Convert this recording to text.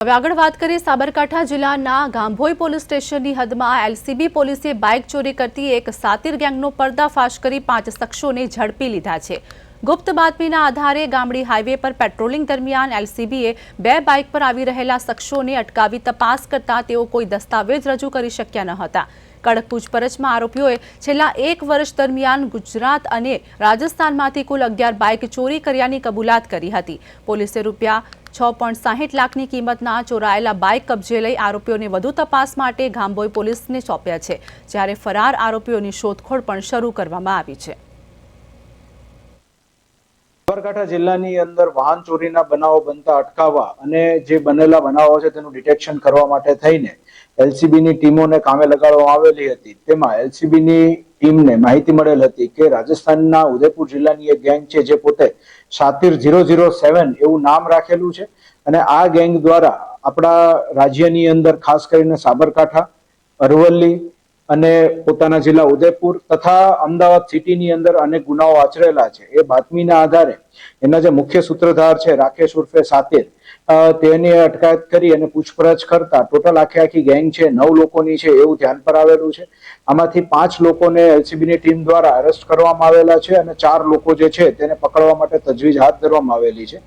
હવે આગળ વાત કરીએ સાબરકાંઠા જિલ્લાના ગાંભોઈ પોલીસ સ્ટેશનની હદમાં એલસીબી પોલીસે બાઇક ચોરી કરતી એક સાતીર ગેંગનો પર્દાફાશ કરી પાંચ શખ્સોને ઝડપી લીધા છે. ગુપ્ત બાતમીના આધારે ગામડી હાઈવે પર પેટ્રોલિંગ દરમિયાન એલસીબીએ બે બાઇક પર આવી રહેલા શખ્સોને અટકાવી તપાસ કરતા તેઓ કોઈ દસ્તાવેજ રજૂ કરી શક્યા ન હતા. કડક પૂછપરછમાં આરોપીઓએ છેલ્લા એક વર્ષ દરમિયાન ગુજરાત અને રાજસ્થાનમાંથી કુલ અગિયાર બાઇક ચોરી કર્યાની કબૂલાત કરી હતી. પોલીસે રૂપિયા છ પોઈન્ટ સાહીઠ લાખની કિંમતના ચોરાયેલા બાઇક કબજે લઈ આરોપીઓને વધુ તપાસ માટે ગામબોઈ પોલીસને સોંપ્યા છે, જ્યારે ફરાર આરોપીઓની શોધખોળ પણ શરૂ કરવામાં આવી છે. સાબરકાંઠા જિલ્લાની અંદર વાહન ચોરીના બનાવો બનતા અટકાવવા અને જે બનેલા બનાવો છે તેનું ડિટેક્શન કરવા માટે થઈને એલસીબીની ટીમોને કામે લગાડવામાં આવેલી હતી. તેમાં એલસીબીની ટીમને માહિતી મળેલ હતી કે રાજસ્થાનના ઉદયપુર જિલ્લાની એક ગેંગ છે જે પોતે સાતિર ઝીરો ઝીરો સેવન એવું નામ રાખેલું છે અને આ ગેંગ દ્વારા આપણા રાજ્યની અંદર ખાસ કરીને સાબરકાંઠા, અરવલ્લી અને પોતાના જિલ્લા ઉદયપુર તથા અમદાવાદ સિટીની અંદર અનેક ગુનાઓ આચરેલા છે. એ બાતમીના આધારે એના જે મુખ્ય સૂત્રધાર છે, રાકેશ ઉર્ફે સાતેર તેની અટકાયત કરી અને પૂછપરછ કરતા ટોટલ આખી આખી ગેંગ છે, નવ લોકોની છે એવું ધ્યાન પર આવેલું છે. આમાંથી પાંચ લોકોને એલસીબીની ટીમ દ્વારા અરેસ્ટ કરવામાં આવેલા છે અને ચાર લોકો જે છે તેને પકડવા માટે તજવીજ હાથ ધરવામાં આવેલી છે.